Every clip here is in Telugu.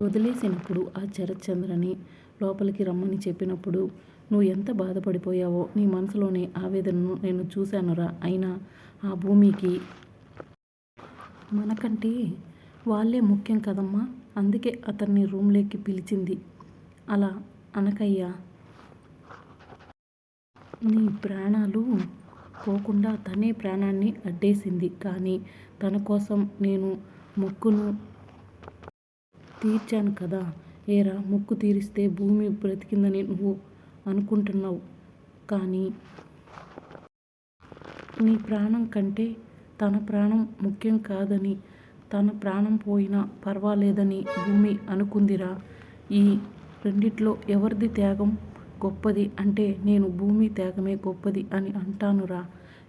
వదిలేసినప్పుడు ఆ శరత్చంద్రని లోపలికి రమ్మని చెప్పినప్పుడు నువ్వు ఎంత బాధపడిపోయావో నీ మనసులోని ఆవేదనను నేను చూశానురా. అయినా ఆ భూమికి మనకంటే వాళ్ళే ముఖ్యం కదమ్మా. అందుకే అతన్ని రూమ్లోకి పిలిచింది. అలా అనకయ్యా నీ ప్రాణాలు పోకుండా తనే ప్రాణాన్ని అడ్డేసింది. కానీ తన కోసం నేను మొక్కును తీర్చాను కదా. ఏరా మొక్కు తీరిస్తే భూమి బ్రతికిందని నువ్వు అనుకుంటున్నావు. కానీ నీ ప్రాణం కంటే తన ప్రాణం ముఖ్యం కాదని తన ప్రాణం పోయినా పర్వాలేదని భూమి అనుకుందిరా. ఈ రెండిట్లో ఎవరిది త్యాగం గొప్పది అంటే నేను భూమి త్యాగమే గొప్పది అని అంటానురా.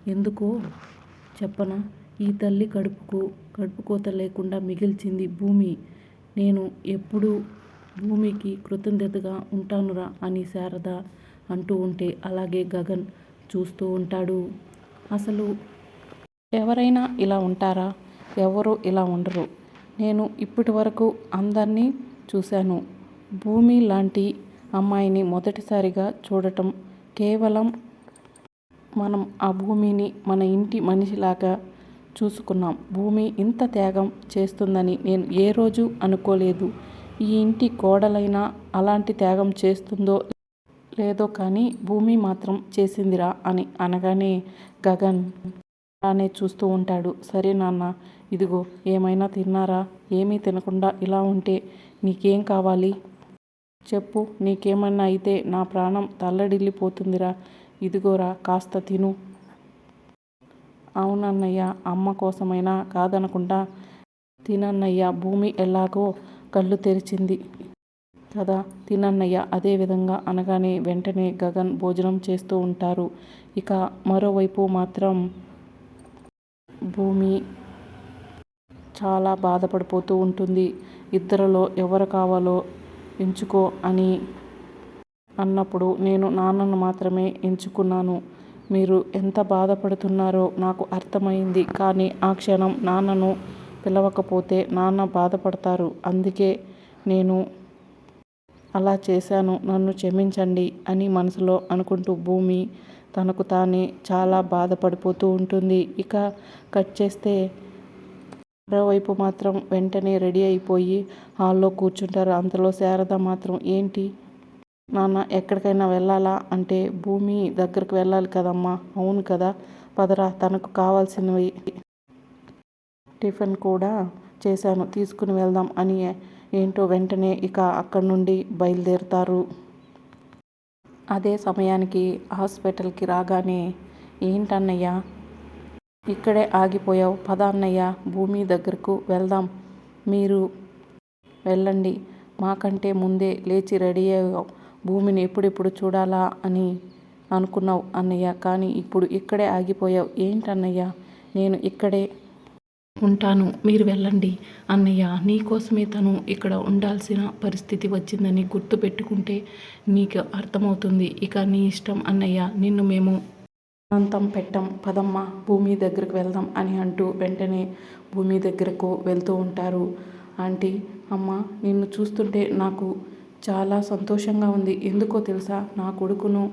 ఎందుకో చెప్పనా? ఈ తల్లి కడుపుకు కడుపుకోత లేకుండా మిగిల్చింది భూమి. నేను ఎప్పుడూ భూమికి కృతజ్ఞతగా ఉంటానురా అని శారద అంటూ ఉంటే అలాగే గగన్ చూస్తూ ఉంటాడు. అసలు ఎవరైనా ఇలా ఉంటారా? ఎవరు ఇలా ఉండరు. నేను ఇప్పటి వరకు అందరినీ చూశాను. భూమి లాంటి అమ్మాయిని మొదటిసారిగా చూడటం కేవలం మనం ఆ భూమిని మన ఇంటి మనిషిలాగా చూసుకున్నాం. భూమి ఇంత త్యాగం చేస్తుందని నేను ఏ రోజు అనుకోలేదు. ఈ ఇంటి కోడలైనా అలాంటి త్యాగం చేస్తుందో లేదో కానీ భూమి మాత్రం చేసిందిరా అని అనగానే గగన్ అలానే చూస్తూ ఉంటాడు. సరే నాన్న ఇదిగో ఏమైనా తిన్నారా? ఏమీ తినకుండా ఇలా ఉంటే నీకేం కావాలి? చెప్పు నీకేమన్నా అయితే నా ప్రాణం తల్లడిల్లిపోతుందిరా. ఇదిగోరా కాస్త తిను. అవునన్నయ్య అమ్మ కోసమైనా కాదనకుండా తినన్నయ్య భూమి ఎలాగో కళ్ళు తెరిచింది. కదా తినన్నయ్య అదే విధంగా అనగానే వెంటనే గగన్ భోజనం చేస్తూ ఉంటారు. ఇక మరోవైపు మాత్రం భూమి చాలా బాధపడిపోతూ ఉంటుంది. ఇద్దరిలో ఎవరు కావాలో ఎంచుకో అని అన్నప్పుడు నేను నాన్నను మాత్రమే ఎంచుకున్నాను. మీరు ఎంత బాధపడుతున్నారో నాకు అర్థమైంది. కానీ ఆ క్షణం నాన్నను పిలవకపోతే నాన్న బాధపడతారు. అందుకే నేను అలా చేశాను. నన్ను క్షమించండి అని మనసులో అనుకుంటూ భూమి తనకు తానే చాలా బాధపడిపోతూ ఉంటుంది. ఇక కట్ చేస్తే మరోవైపు మాత్రం వెంటనే రెడీ అయిపోయి హాల్లో కూర్చుంటారు. అంతలో శారద మాత్రం ఏంటి? నాన్న ఎక్కడికైనా వెళ్ళాలా అంటే భూమి దగ్గరకు వెళ్ళాలి కదమ్మా. అవును కదా. పదరా తనకు కావాల్సినవి టిఫిన్ కూడా చేశాను. తీసుకుని వెళ్దాం అని ఏంటో వెంటనే ఇక అక్కడి నుండి బయలుదేరుతారు. అదే సమయానికి హాస్పిటల్కి రాగానే ఏంటన్నయ్యా? ఇక్కడే ఆగిపోయావు. పద అన్నయ్య భూమి దగ్గరకు వెళ్దాం. మీరు వెళ్ళండి. మాకంటే ముందే లేచి రెడీ అయ్యావు. భూమిని ఎప్పుడెప్పుడు చూడాలా అని అనుకున్నావు అన్నయ్య. కానీ ఇప్పుడు ఇక్కడే ఆగిపోయావు. ఏంటన్నయ్య? నేను ఇక్కడే ఉంటాను. మీరు వెళ్ళండి అన్నయ్య. నీకోసమే తను ఇక్కడ ఉండాల్సిన పరిస్థితి వచ్చిందని గుర్తు పెట్టుకుంటే నీకు అర్థమవుతుంది. ఇక నీ ఇష్టం అన్నయ్య. నిన్ను మేము అంతం పెట్టం. పదమ్మ భూమి దగ్గరకు వెళ్దాం అని అంటూ వెంటనే భూమి దగ్గరకు వెళ్తూ ఉంటారు. ఆంటీ అమ్మ నిన్ను చూస్తుంటే నాకు చాలా సంతోషంగా ఉంది. ఎందుకో తెలుసా? నా కొడుకును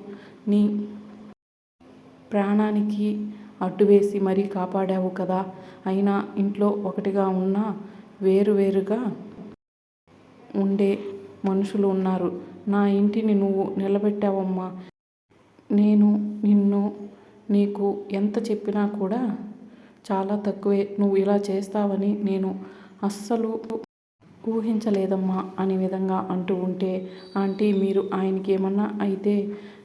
నీ ప్రాణానికి అడ్డు వేసి మరీ కాపాడావు కదా. అయినా ఇంట్లో ఒకటిగా ఉన్న వేరువేరుగా ఉండే మనుషులు ఉన్నారు. నా ఇంటిని నువ్వు నిలబెట్టావమ్మా. నేను నిన్ను నీకు ఎంత చెప్పినా కూడా చాలా తక్కువే. నువ్వు ఇలా చేస్తావని నేను అస్సలు ఊహించలేదమ్మా అనే విధంగా అంటూ ఉంటే ఆంటీ మీరు ఆయనకి ఏమన్నా అయితే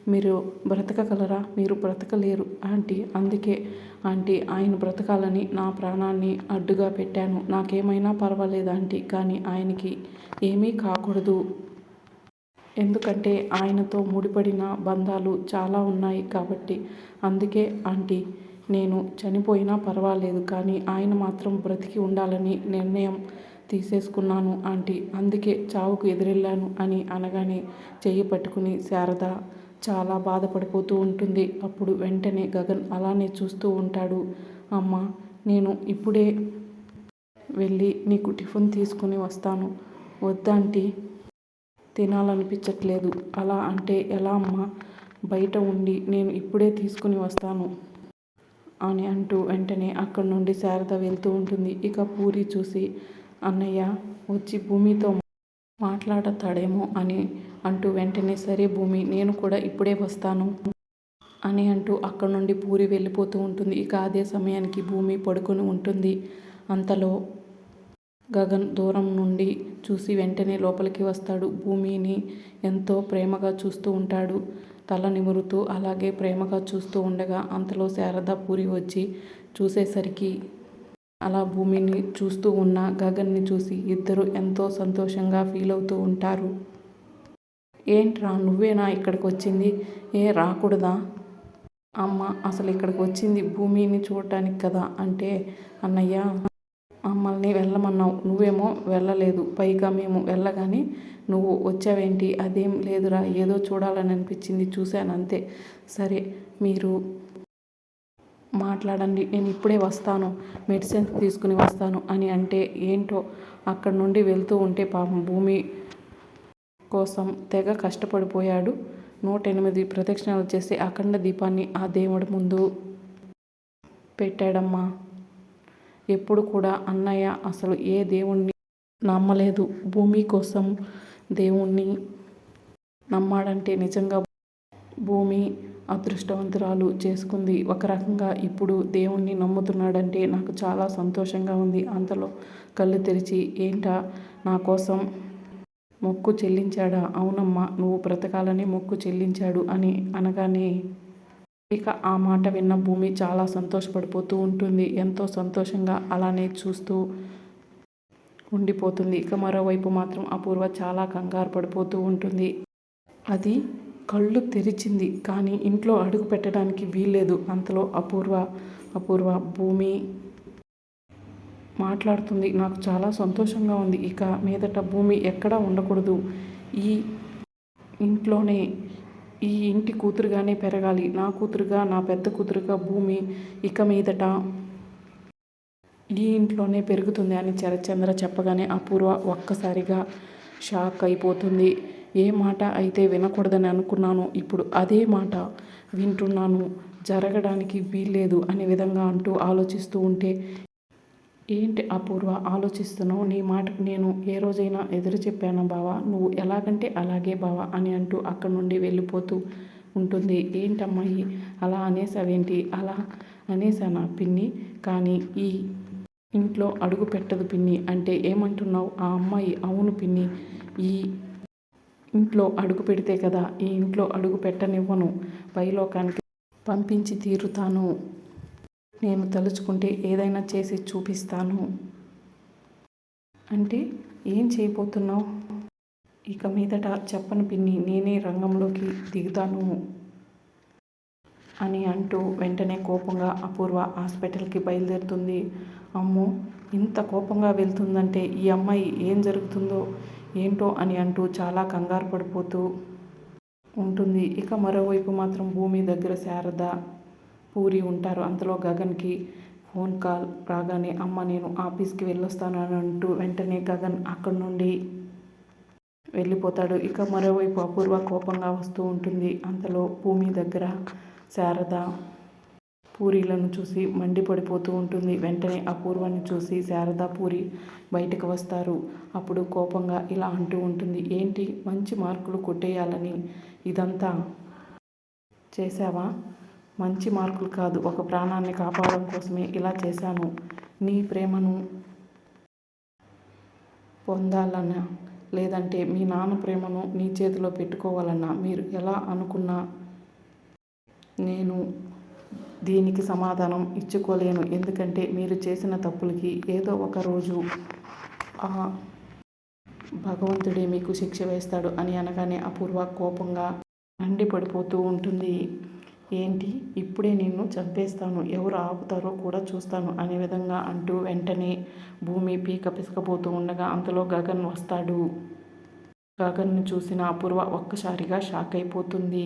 మీరు బ్రతకగలరా? మీరు బ్రతకలేరు ఆంటీ అందుకే ఆంటీ ఆయన బ్రతకాలని నా ప్రాణాన్ని అడ్డుగా పెట్టాను. నాకేమైనా పర్వాలేదు ఆంటీ కానీ ఆయనకి ఏమీ కాకూడదు. ఎందుకంటే ఆయనతో ముడిపడిన బంధాలు చాలా ఉన్నాయి కాబట్టి అందుకే ఆంటీ నేను చనిపోయినా పర్వాలేదు కానీ ఆయన మాత్రం బ్రతికి ఉండాలని నిర్ణయం తీసేసుకున్నాను ఆంటీ. అందుకే చావుకు ఎదురెళ్ళాను అని అనగానే చెయ్యి పట్టుకుని శారద చాలా బాధపడిపోతూ ఉంటుంది. అప్పుడు వెంటనే గగన్ అలానే చూస్తూ ఉంటాడు. అమ్మ నేను ఇప్పుడే వెళ్ళి నీకు టిఫిన్ తీసుకుని వస్తాను. వద్దంటీ తినాలనిపించట్లేదు. అలా అంటే ఎలా అమ్మా? బయట ఉండి నేను ఇప్పుడే తీసుకుని వస్తాను అని అంటూ వెంటనే అక్కడి నుండి శారద వెళ్తూ ఉంటుంది. ఇక పూరి చూసి అన్నయ్య వచ్చి భూమితో మాట్లాడతాడేమో అని అంటూ వెంటనే సరే భూమి నేను కూడా ఇప్పుడే వస్తాను అని అంటూ అక్కడి నుండి పూరి వెళ్ళిపోతూ ఉంటుంది. ఇక అదే సమయానికి భూమి పడుకొని ఉంటుంది. అంతలో గగన్ దూరం నుండి చూసి వెంటనే లోపలికి వస్తాడు. భూమిని ఎంతో ప్రేమగా చూస్తూ ఉంటాడు. తల నిమురుతూ అలాగే ప్రేమగా చూస్తూ ఉండగా అంతలో శారద పూరి వచ్చి చూసేసరికి అలా భూమిని చూస్తూ ఉన్న గగన్ని చూసి ఇద్దరు ఎంతో సంతోషంగా ఫీల్ అవుతూ ఉంటారు. ఏంట్రా నువ్వేనా ఇక్కడికి వచ్చింది ఏ రాకూడదా? అమ్మ అసలు ఇక్కడికి వచ్చింది భూమిని చూడటానికి కదా అంటే అన్నయ్య మమ్మల్ని వెళ్ళమన్నావు. నువ్వేమో వెళ్ళలేదు. పైగా మేము వెళ్ళగానే నువ్వు వచ్చావేంటి? అదేం లేదురా. ఏదో చూడాలని అనిపించింది. చూశాను అంతే. సరే మీరు మాట్లాడండి నేను ఇప్పుడే వస్తాను మెడిసిన్స్ తీసుకుని వస్తాను అని అంటే ఏంటో అక్కడ నుండి వెళ్తూ ఉంటే పాపం భూమి కోసం తెగ కష్టపడిపోయాడు. నూట ఎనిమిది ప్రదక్షిణాలు చేసి అఖండ దీపాన్ని ఆ దేవుడి ముందు పెట్టాడమ్మా. ఎప్పుడు కూడా అన్నయ్య అసలు ఏ దేవుణ్ణి నమ్మలేదు. భూమి కోసం దేవుణ్ణి నమ్మాడంటే నిజంగా భూమి అదృష్టవంతురాలు చేసుకుంది. ఒక రకంగా ఇప్పుడు దేవుణ్ణి నమ్ముతున్నాడంటే నాకు చాలా సంతోషంగా ఉంది. అంతలో కళ్ళు తెరిచి ఏంటా నా కోసం మొక్కు చెల్లించాడా? అవునమ్మా నువ్వు బ్రతకాలని మొక్కు చెల్లించాడు అని అనగానే ఇక ఆ మాట విన్న భూమి చాలా సంతోషపడిపోతూ ఉంటుంది. ఎంతో సంతోషంగా అలానే చూస్తూ ఉండిపోతుంది. ఇక మరోవైపు మాత్రం అపూర్వ చాలా కంగారు పడిపోతూ ఉంటుంది. అది కళ్ళు తెరిచింది కానీ ఇంట్లో అడుగు పెట్టడానికి వీల్లేదు. అంతలో అపూర్వ అపూర్వ భూమి మాట్లాడుతుంది. నాకు చాలా సంతోషంగా ఉంది. ఇక మీదట భూమి ఎక్కడా ఉండకూడదు. ఈ ఇంట్లోనే ఈ ఇంటి కూతురుగానే పెరగాలి. నా కూతురుగా నా పెద్ద కూతురుగా భూమి ఇక మీదట ఈ ఇంట్లోనే పెరుగుతుంది అని చరచంద్ర చెప్పగానే అపూర్వ ఒక్కసారిగా షాక్ అయిపోతుంది. ఏ మాట అయితే వినకూడదని అనుకున్నాను ఇప్పుడు అదే మాట వింటున్నాను. జరగడానికి వీల్లేదు అనే విధంగా అంటూ ఆలోచిస్తూ ఉంటే ఏంటి అపూర్వ ఆలోచిస్తున్నావు? నీ మాటకు నేను ఏ రోజైనా ఎదురు చెప్పాను బావా? నువ్వు ఎలాగంటే అలాగే బావా అని అంటూ అక్కడి నుండి వెళ్ళిపోతూ ఉంటుంది. ఏంటమ్మాయి అలా అనేసావేంటి? అలా అనేసానా పిన్ని? కానీ ఈ ఇంట్లో అడుగు పెట్టదు పిన్ని. అంటే ఏమంటున్నావు? ఆ అమ్మాయి అవును పిన్ని. ఈ ఇంట్లో అడుగు పెడితే కదా ఈ ఇంట్లో అడుగు పెట్టనివ్వను పైలోకానికి పంపించి తీరుతాను. నేను తలుచుకుంటే ఏదైనా చేసి చూపిస్తాను. అంటే ఏం చేయబోతున్నావు? ఇక మీదట చెప్పను పిన్ని నేనే రంగంలోకి దిగుతాను అని అంటూ వెంటనే కోపంగా అపూర్వ హాస్పిటల్కి బయలుదేరుతుంది. అమ్మో ఇంత కోపంగా వెళ్తుందంటే ఈ అమ్మాయి ఏం జరుగుతుందో? ఏంటో అని అంటూ చాలా కంగారు పడిపోతూ ఉంటుంది. ఇక మరోవైపు మాత్రం భూమి దగ్గర శారద పూరి ఉంటారు. అంతలో గగన్కి ఫోన్ కాల్ రాగానే అమ్మ నేను ఆఫీస్కి వెళ్ళొస్తాను అని అంటూ వెంటనే గగన్ అక్కడి నుండి వెళ్ళిపోతాడు. ఇక మరోవైపు అపూర్వ కోపంగా వస్తూ ఉంటుంది. అంతలో భూమి దగ్గర శారద పూరీలను చూసి మండిపడిపోతూ ఉంటుంది. వెంటనే అపూర్వాన్ని చూసి శారదా పూరి బయటకు వస్తారు. అప్పుడు కోపంగా ఇలా అంటూ ఉంటుంది. ఏంటి? మంచి మార్కులు కొట్టేయాలని ఇదంతా చేశావా? మంచి మార్కులు కాదు. ఒక ప్రాణాన్ని కాపాడడం కోసమే ఇలా చేశాను. నీ ప్రేమను పొందాలన్నా లేదంటే మీ నాన్న ప్రేమను నీ చేతిలో పెట్టుకోవాలన్నా మీరు ఎలా అనుకున్నా నేను దీనికి సమాధానం ఇచ్చుకోలేను. ఎందుకంటే మీరు చేసిన తప్పులకి ఏదో ఒక రోజు ఆ భగవంతుడే మీకు శిక్ష వేస్తాడు అని అనగానే అపూర్వ కోపంగా మండిపడిపోతూ ఉంటుంది. ఏంటి? ఇప్పుడే నిన్ను చంపేస్తాను. ఎవరు ఆపుతారో కూడా చూస్తాను అనే విధంగా అంటూ వెంటనే భూమి పీక పిసకపోతూ ఉండగా అంతలో గగన్ వస్తాడు. గగన్ను చూసిన అపూర్వ ఒక్కసారిగా షాక్ అయిపోతుంది.